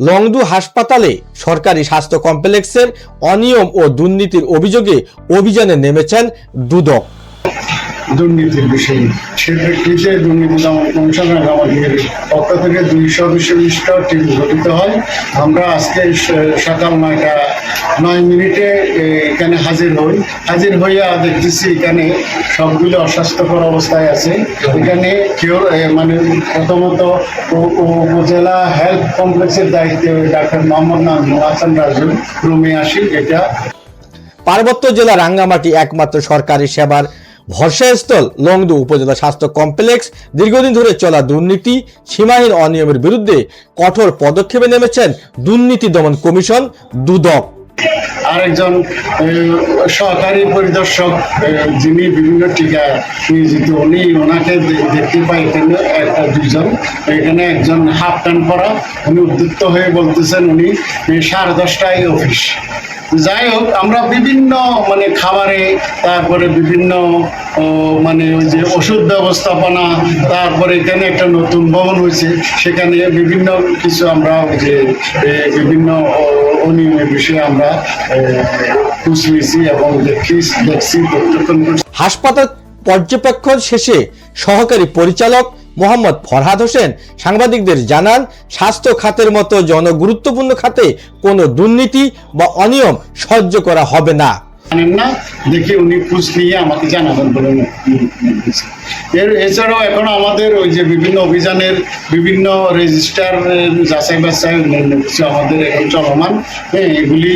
লংদু হাসপাতালে সরকারি স্বাস্থ্য কমপ্লেক্সের অনিয়ম ও দুর্নীতির অভিযোগে অভিযানে নেমেছেন দুদক। দুর্নীতির বিষয়ে। সে প্রেক্ষিতে দুর্নীতি দমন কমিশনের আমাদের পক্ষ থেকে দুইশো বিশিষ্ট টিম গঠিত হয়। আমরা আজকে সকাল নয়টা, নয় মিনিটে এখানে হাজির হই। হাজির হইয়া দেখতেছি এখানে সবগুলো অস্বাস্থ্যকর অবস্থায় আছে। এখানে কেউ মানে প্রথমত উপজেলা হেলথ কমপ্লেক্সের দায়িত্বে ডাক্তার মোহাম্মদ নাজমুল হাসান রাজু রুমে আসি, এটা। পার্বত্য জেলা রাঙ্গামাটি একমাত্র সরকারি সেবার ভরসাস্থল লংদু উপজেলা স্বাস্থ্য কমপ্লেক্স দীর্ঘদিন ধরে চলা দুর্নীতি, সীমাহীন অনিয়মের বিরুদ্ধে কঠোর পদক্ষেপে নেমেছেন দুর্নীতি দমন কমিশন, দুদক। আরেকজন সহকারী পরিদর্শক যিনি বিভিন্ন টিকা নিয়োজিত, উনি ওনাকে দেখতে পাই এখানে একটা দুইজন। এখানে একজন হাফ প্যান্ট পরা, উনি উদ্যুক্ত হয়ে বলতেছেন উনি সাড়ে দশটায় অফিস। যাই হোক, আমরা বিভিন্ন মানে খাবারে, তারপরে বিভিন্ন মানে ওই যে ওষুধ ব্যবস্থাপনা, তারপরে এখানে একটা নতুন ভবন হয়েছে, সেখানে বিভিন্ন কিছু আমরা যে বিভিন্ন অনিয়মের বিষয়ে আমরা খোঁজ এবং দেখি দেখছি প্রত্যক্ষণ করছি। হাসপাতাল পর্যবেক্ষণ শেষে সহকারী পরিচালক মোহাম্মদ ফরহাদ হোসেন সাংবাদিকদের জানান, স্বাস্থ্য খাতের মতো জনগুরুত্বপূর্ণ খাতে কোনো দুর্নীতি বা অনিয়ম সহ্য করা হবে না। জানেন না? দেখে উনি খোঁজ নিয়ে আমাকে জানাবেন বলে। এর এছাড়াও এখন আমাদের ওই যে বিভিন্ন অভিযানের বিভিন্ন রেজিস্টার, যাচাই বাছাই আমাদের এখন চলমান। হ্যাঁ এগুলি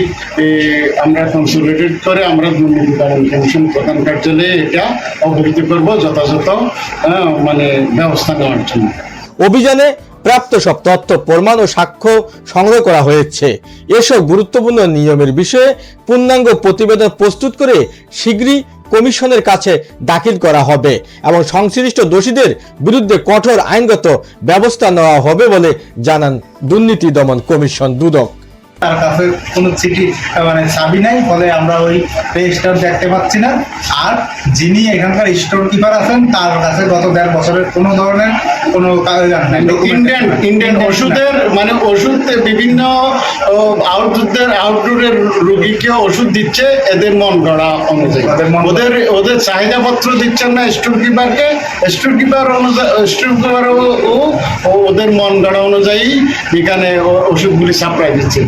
আমরা কনসোলিডেট করে আমরা দুর্নীতি দমন কমিশন প্রধান কার্যালয়ে এটা অবহিত করব যথাযথ মানে ব্যবস্থা নেওয়ার জন্য। অভিযানে প্রাপ্ত সব তথ্য, প্রমাণ ও সাক্ষ্য সংগ্রহ করা হয়েছে। এসব গুরুত্বপূর্ণ নিয়মের বিষয়ে পূর্ণাঙ্গ প্রতিবেদন প্রস্তুত করে শীঘ্রই কমিশনের কাছে দাখিল করা হবে এবং সংশ্লিষ্ট দোষীদের বিরুদ্ধে কঠোর আইনগত ব্যবস্থা নেওয়া হবে বলে জানান দুর্নীতি দমন কমিশন দুদক। তার কাছে কোনো চিঠি মানে চাবি নাই, ফলে আমরা ওই রেজিস্টার দেখতে পাচ্ছি না। আর যিনি এখানকার স্টোর কিপার আছেন, তার কাছে গত দেড় বছরের কোনো ধরনের কোনো ইন্ডিয়ান ইন্ডিয়ান ওষুধের মানে ওষুধ বিভিন্ন আউটডোর আউটডোরের রোগীকে ওষুধ দিচ্ছে এদের মন গড়া অনুযায়ী। ওদের ওদের ওদের চাহিদাপত্র দিচ্ছেন না স্টোর কিপারকে। স্টোর কিপার অনুযায়ী স্টোর কিপার ওদের মন গড়া অনুযায়ী এখানে ওষুধগুলি সাপ্লাই দিচ্ছে।